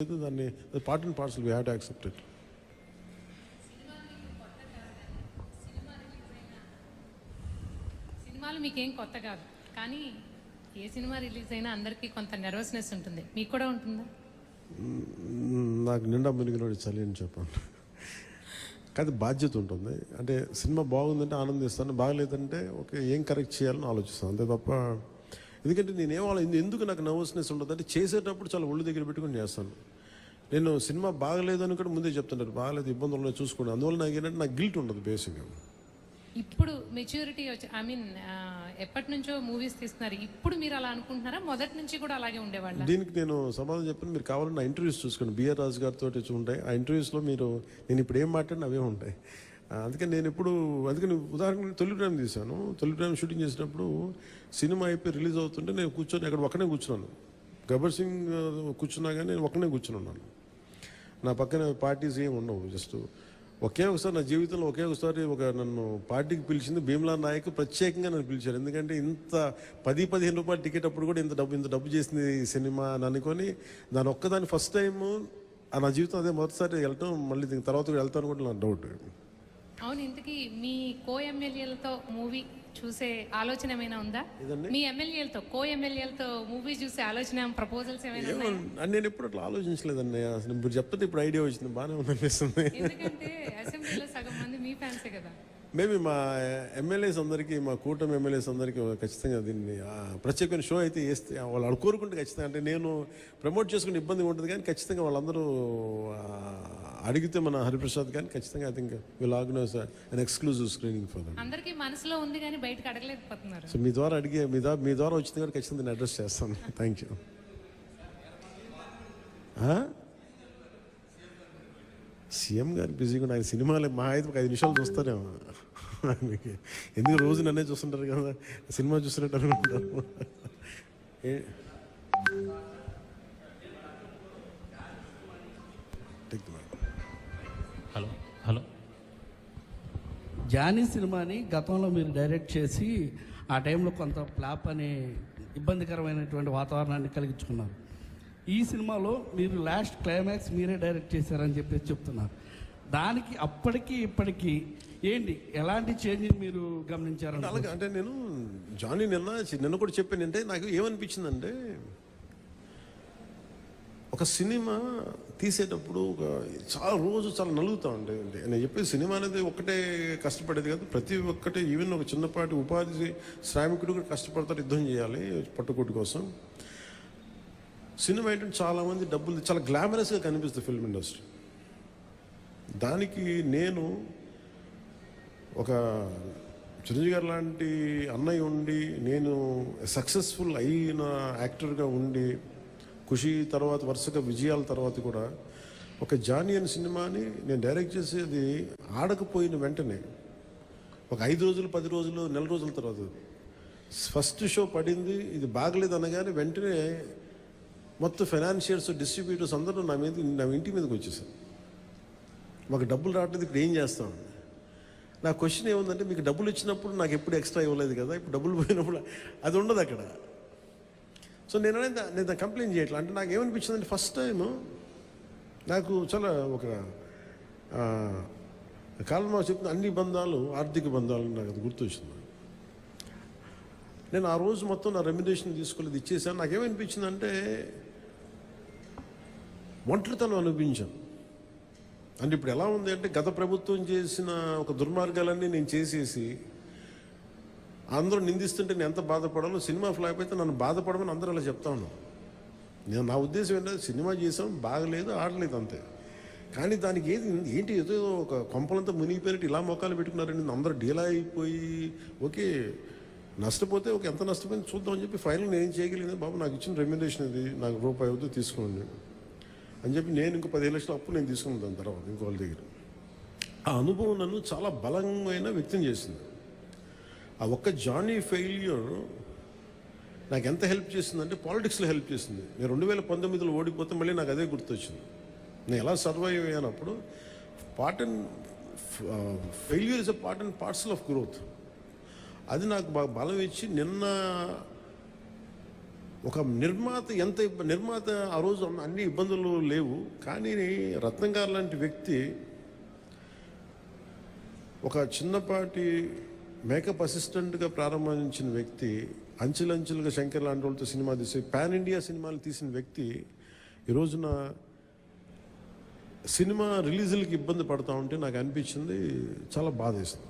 దాన్ని part and parcel we have to accept it సినిమాలు మీకేం కొత్త కాదు. కానీ ఏ సినిమా రిలీజ్ అయినా అందరికీ కొంత నెర్వస్నెస్ ఉంటుంది. మీకు కూడా ఉంటుందా? నాకు నిండా మునిగినోడు చలి అని చెప్పండి. కానీ బాధ్యత ఉంటుంది. అంటే సినిమా బాగుందంటే ఆనందిస్తాను బాగలేదంటే ఓకే ఏం కరెక్ట్ చేయాలని ఆలోచిస్తాను. అంతే తప్ప ఎందుకంటే నేనేం ఆలో- ఎందుకు నాకు నర్వస్నెస్ ఉండదు? అంటే చేసేటప్పుడు చాలా ఒళ్ళు దగ్గర పెట్టుకొని చేస్తాను. నేను సినిమా బాగలేదు అని కూడా ముందే చెప్తుంటారు. బాగలేదు ఇబ్బందులు ఉన్నాయి చూసుకోండి. అందువల్ల నాకు ఏంటంటే నాకు గిల్ట్ ఉండదు బేసిక్గా ఇప్పుడు మెచ్యూరిటీ వచ్చి ఐ మీన్ ఎప్పటి నుంచో మూవీస్ తీస్తున్నారు. ఇప్పుడు మీరు అలా అనుకుంటున్నారా? మొదటి నుంచి కూడా అలాగే ఉండేవాళ్ళ? దీనికి నేను సమాధానం చెప్పాను మీరు కావాలంటే ఇంటర్వ్యూస్ చూసుకోండి. బిఆర్ రాజు గారితో ఉంటాయి. ఆ ఇంటర్వ్యూస్లో మీరు నేను ఇప్పుడు ఏం మాట్లాడిన అవే ఉంటాయి. అందుకని నేను ఇప్పుడు అందుకని ఉదాహరణకు తొలి టైం తీశాను. తొలి టైం షూటింగ్ చేసినప్పుడు సినిమా అయిపోయి రిలీజ్ అవుతుంటే నేను కూర్చొని అక్కడ ఒక్కనే కూర్చున్నాను. గబ్బర్ సింగ్ కూర్చున్నా కానీ నేను ఒక్కనే కూర్చుని ఉన్నాను. నా పక్కన పార్టీస్ ఏమి ఉండవు జస్ట్ ఒకే ఒకసారి నా జీవితంలో ఒకే ఒకసారి ఒక నన్ను పార్టీకి పిలిచింది భీమ్లా నాయక్ ప్రత్యేకంగా నన్ను పిలిచారు. ఎందుకంటే ఇంత పది పదిహేను రూపాయల టికెట్ అప్పుడు కూడా ఇంత డబ్బు ఇంత డబ్బు చేసింది ఈ సినిమా అని అనుకొని దాని ఒక్కదాని ఫస్ట్ టైం నా జీవితం అదే మొదటిసారి వెళ్ళటం మళ్ళీ దీని తర్వాత కూడా వెళ్తాను కూడా నా డౌట్. అవును ఇంతకీ మీ కో ఎమ్మెల్యేలతో మూవీ చూసే ఆలోచన ఏమైనా ఉందా? మీ ఎమ్మెల్యేలతో కో ఎమ్మెల్యేలతో మూవీ చూసే ఆలోచన ప్రపోజల్స్ ఏమైనా ఉన్నాయా? నేను ఎప్పుడు అట్లా ఆలోచించలేదండి. అసలు ఇప్పుడు చెప్తే ఇప్పుడు ఐడియా వచ్చింది బాగానే ఉంది అనిపిస్తుంది ఎందుకంటే అసెంబ్లీలో సగం మంది మీ ఫ్యాన్సే కదా. మేబీ మా ఎమ్మెల్యేస్ అందరికీ మా కూటమి ఎమ్మెల్యేస్ అందరికీ ఖచ్చితంగా దీన్ని ప్రత్యేకమైన షో అయితే వేస్తే వాళ్ళు అడు కోరుకుంటే ఖచ్చితంగా. అంటే నేను ప్రమోట్ చేసుకునే ఇబ్బంది ఉంటుంది కానీ ఖచ్చితంగా వాళ్ళందరూ అడిగితే మన హరిప్రసాద్ కానీ ఖచ్చితంగా I think will organise an exclusive screening for అందరికీ మనసులో ఉంది కానీ బయటకు అడగలేకపోతున్నారు. సో మీ ద్వారా అడిగే మీ ద్వారా మీ ద్వారా వచ్చింది కూడా ఖచ్చితంగా నేను అడ్రస్ చేస్తాను. థ్యాంక్ యూ సీఎం గారు బిజీగా ఆయన సినిమాలు మా అయితే ఒక ఐదు నిమిషాలు చూస్తారేమో. ఆయనకి. ఎందుకు రోజు నన్నే చూస్తుంటారు కదా? సినిమా చూస్తున్నట్టు అనుకుంటారు. Hello hello. జానీ సినిమాని గతంలో మీరు డైరెక్ట్ చేసి ఆ టైంలో కొంత ఫ్లాప్ అనే ఇబ్బందికరమైనటువంటి వాతావరణాన్ని కలిగించుకున్నారు. ఈ సినిమాలో మీరు లాస్ట్ క్లైమాక్స్ మీరే డైరెక్ట్ చేశారని చెప్పేసి చెప్తున్నారు. దానికి అప్పటికి ఇప్పటికి ఏంటి? ఎలాంటి చేంజ్ మీరు గమనించారు అలాగే అంటే నేను జానీ నిన్న నిన్న కూడా చెప్పాను అంటే నాకు ఏమనిపించిందంటే ఒక సినిమా తీసేటప్పుడు ఒక చాలా రోజు చాలా నలుగుతా ఉండే. నేను చెప్పే సినిమా అనేది ఒకటే కష్టపడేది కాదు ప్రతి ఒక్కటే ఈవెన్ ఒక చిన్నపాటి ఉపాధి శ్రామికుడు కూడా కష్టపడతారు యుద్ధం చేయాలి పట్టుకోటి కోసం. సినిమా ఏంటంటే చాలామంది డబ్బులు చాలా గ్లామరస్గా కనిపిస్తుంది ఫిల్మ్ ఇండస్ట్రీ. దానికి నేను ఒక చిరంజీవి గారు లాంటి అన్నయ్య ఉండి నేను సక్సెస్ఫుల్ అయిన యాక్టర్గా ఉండి ఖుషి తర్వాత వరుసగా విజయాల తర్వాత కూడా ఒక జానీ అనే సినిమాని నేను డైరెక్ట్ చేసేది ఆడకపోయిన వెంటనే. ఒక ఐదు రోజులు పది రోజులు నెల రోజుల తర్వాత. ఫస్ట్ షో పడింది ఇది బాగలేదు అనగానే వెంటనే మొత్తం ఫైనాన్షియర్స్ డిస్ట్రిబ్యూటర్స్ అందరూ నా మీద నా ఇంటి మీదకి వచ్చేసారు. మాకు డబ్బులు రావట్లేదు ఇప్పుడు ఏం చేస్తాం? నా క్వశ్చన్ ఏముందంటే మీకు డబ్బులు ఇచ్చినప్పుడు నాకు ఎప్పుడు ఎక్స్ట్రా ఇవ్వలేదు కదా ఇప్పుడు డబ్బులు పోయినప్పుడు అది ఉండదు అక్కడ. సో నేను నేను కంప్లైంట్ చేయట్లేదు అంటే నాకు ఏమనిపించిందంటే ఫస్ట్ టైం నాకు చాలా ఒక కాలంలో చెప్పిన అన్ని బంధాలు ఆర్థిక బంధాలు నాకు అది గుర్తొచ్చింది. నేను ఆ రోజు మొత్తం నా రెమ్యునేషన్ తీసుకోలేదు ఇచ్చేసాను. నాకేమనిపించిందంటే ఒంటరితనం అనిపించాను అంటే ఇప్పుడు ఎలా ఉంది అంటే గత ప్రభుత్వం చేసిన ఒక దుర్మార్గాలన్నీ నేను చేసేసి అందరూ నిందిస్తుంటే నేను ఎంత బాధపడాలో సినిమా ఫ్లాప్ అయితే నన్ను బాధపడమని అందరూ అలా చెప్తా ఉన్నాను నేను నా ఉద్దేశం ఏంటంటే సినిమా చేసాం బాగలేదు ఆడలేదు అంతే. కానీ దానికి ఏది ఏంటి ఏదో ఒక కొంపలంతా మునిగిపోయినట్టు ఇలా మొక్కలు పెట్టుకున్నారండి అందరూ డీలా అయిపోయి ఓకే నష్టపోతే ఒక ఎంత నష్టపోయింది చూద్దామని చెప్పి ఫైనల్ నేను ఏం చేయగలిగింది బాబు నాకు ఇచ్చిన రెమ్యునేషన్ ఇది నాకు రూపాయి అవుతుంది తీసుకోండి. అని చెప్పి నేను ఇంకో పదిహేను లక్షల అప్పు నేను తీసుకున్నాను దాని తర్వాత ఇంకో వాళ్ళ దగ్గర. ఆ అనుభవం నన్ను చాలా బలమైన వ్యక్తం చేసింది. ఆ ఒక్క జానీ ఫెయిల్యూర్ నాకు ఎంత హెల్ప్ చేసిందంటే పాలిటిక్స్లో హెల్ప్ చేసింది. నేను రెండు వేల పంతొమ్మిదిలో ఓడిపోతే మళ్ళీ నాకు అదే గుర్తొచ్చింది. నేను ఎలా survive అయ్యానప్పుడు part and failure is a part and parcel of growth. అది నాకు బాగా బలం ఇచ్చి నిన్న ఒక నిర్మాత ఎంత నిర్మాత ఆ రోజు అన్ని ఇబ్బందులు లేవు. కానీ రత్నం గారు లాంటి వ్యక్తి ఒక చిన్నపాటి మేకప్ అసిస్టెంట్గా ప్రారంభించిన వ్యక్తి అంచెలంచెలుగా శంకర్ లాంటి వాళ్ళతో సినిమా తీసి పాన్ ఇండియా సినిమాలు తీసిన వ్యక్తి ఈ రోజున సినిమా రిలీజులకి ఇబ్బంది పడతా ఉంటే నాకు అనిపించింది చాలా బాధేస్తుంది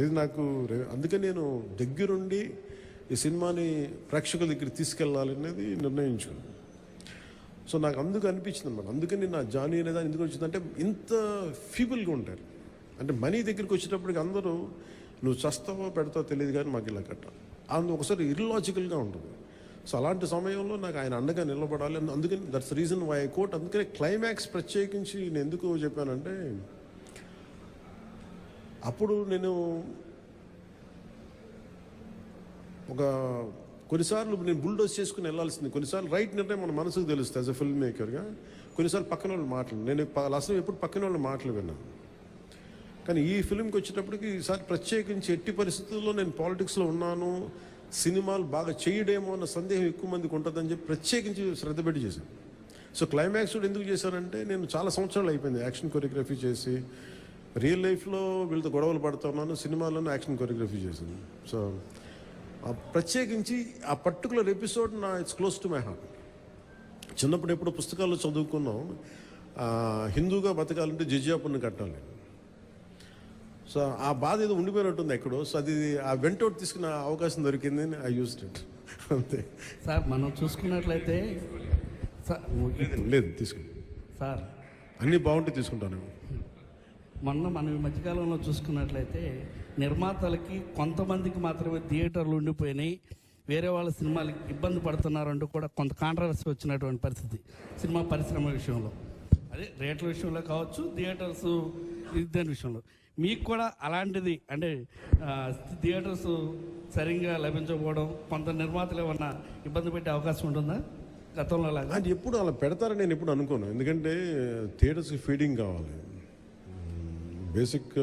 ఇది నాకు అందుకే నేను దగ్గరుండి ఈ సినిమాని ప్రేక్షకుల దగ్గర తీసుకెళ్ళాలి అనేది నిర్ణయించుకున్నాను. సో నాకు అందుకు అనిపించింది అనమాట అందుకని నా జానీ అనేది ఎందుకు వచ్చిందంటే ఇంత ఫీబుల్గా ఉంటారు. అంటే మనీ దగ్గరికి వచ్చేటప్పటికి అందరూ నువ్వు చస్తావో పెడతావో తెలియదు కానీ మాకు ఇలా కట్ట. అందు ఒకసారి ఇర్లాజికల్గా ఉంటుంది. సో అలాంటి సమయంలో నాకు ఆయన అండగా నిలబడాలి అని అందుకని దట్స్ రీజన్ వై కోట్ అందుకని క్లైమాక్స్ ప్రత్యేకించి నేను ఎందుకు చెప్పానంటే అప్పుడు నేను ఒక కొన్నిసార్లు నేను బుల్డోస్ చేసుకుని వెళ్ళాల్సింది. కొన్నిసార్లు రైట్ నిర్ణయం మన మనసుకు తెలుస్తుంది యాజ్ అ ఫిల్మ్ మేకర్గా కొన్నిసార్లు పక్కన వాళ్ళు మాటలు. నేను అసలు ఎప్పుడు పక్కన వాళ్ళ మాటలు విన్నాను కానీ ఈ ఫిల్మ్కి వచ్చేటప్పటికి ఈసారి ప్రత్యేకించి ఎట్టి పరిస్థితుల్లో నేను పాలిటిక్స్లో ఉన్నాను సినిమాలు బాగా చేయడేమో అన్న సందేహం ఎక్కువ మందికి ఉంటుందని చెప్పి ప్రత్యేకించి శ్రద్ధ పెట్టి చేశాను. సో క్లైమాక్స్ కూడా ఎందుకు చేశానంటే నేను చాలా సంవత్సరాలు అయిపోయింది యాక్షన్ కొరియోగ్రఫీ చేసి. రియల్ లైఫ్లో వీళ్ళతో గొడవలు పడుతున్నాను సినిమాలను యాక్షన్ కొరియోగ్రఫీ చేశాను. సో ప్రత్యేకించి ఆ పర్టికులర్ ఎపిసోడ్ నా it's close to my heart. చిన్నప్పుడు ఎప్పుడు పుస్తకాల్లో చదువుకున్నాం. హిందూగా బతకాలంటే జిజియాపుని కట్టాలి సో ఆ బాధ ఏదో ఉండిపోయినట్టుంది ఎక్కడో. సో అది ఆ వెంటౌట్ తీసుకున్న అవకాశం దొరికింది ఐ యూస్ ఇట్ అంతే. సార్ మనం చూసుకున్నట్లయితే సార్ లేదు లేదు తీసుకుని. సార్. అన్నీ బాగుంటే తీసుకుంటాను. మొన్న మనం ఈ మధ్యకాలంలో చూసుకున్నట్లయితే నిర్మాతలకి కొంతమందికి మాత్రమే థియేటర్లు ఉండిపోయినాయి. వేరే వాళ్ళ సినిమాలకి ఇబ్బంది పడుతున్నారంటూ కూడా కొంత కాంట్రవర్సీ వచ్చినటువంటి పరిస్థితి సినిమా పరిశ్రమ విషయంలో. అదే రేట్ల విషయంలో కావచ్చు థియేటర్స్ దాని విషయంలో. మీకు కూడా అలాంటిది అంటే థియేటర్స్ సరిగ్గా లభించకపోవడం కొంత నిర్మాతలు ఏమన్నా ఇబ్బంది పెట్టే అవకాశం ఉంటుందా? గతంలో లాగా అది ఎప్పుడు అలా పెడతారని నేను ఎప్పుడు అనుకోను. ఎందుకంటే థియేటర్స్కి ఫీడింగ్ కావాలి. బేసిక్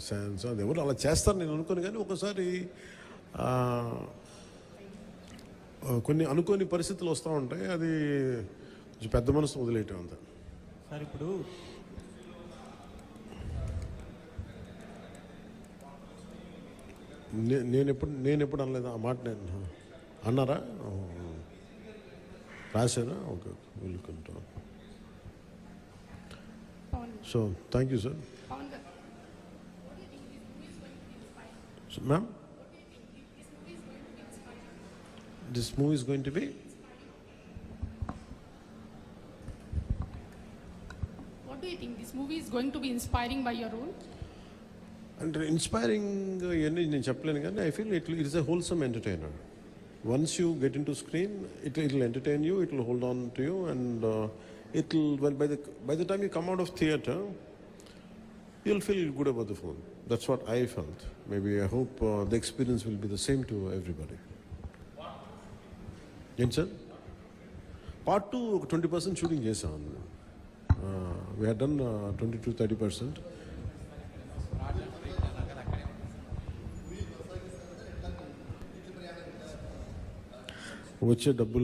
సైన్స్ అది ఎవరు అలా చేస్తారు నేను అనుకోను కానీ ఒకసారి కొన్ని అనుకోని పరిస్థితులు వస్తూ ఉంటాయి అది కొంచెం పెద్ద మనసు వదిలేయటం అంతా. సార్ ఇప్పుడు నేను ఎప్పుడు నేను ఎప్పుడు అనలేదు ఆ మాట నేను అన్నారా. రాశారా? Okay So, thank you, sir. So, ma'am? This movie is going to be? What do you think? This movie is going to be inspiring by your role? And inspiring, uh, I feel it, it is a wholesome entertainer. Once you get into screen, it will entertain you, it will hold on to you, and uh, on to you and it will by the by the time you come out of theatre you will feel good about the phone that's what I felt maybe I hope the experience will be the same to everybody ఏంటి sir part two ఒక twenty percent shooting చేసాం we had done twenty to thirty percent వచ్చే డబ్బులు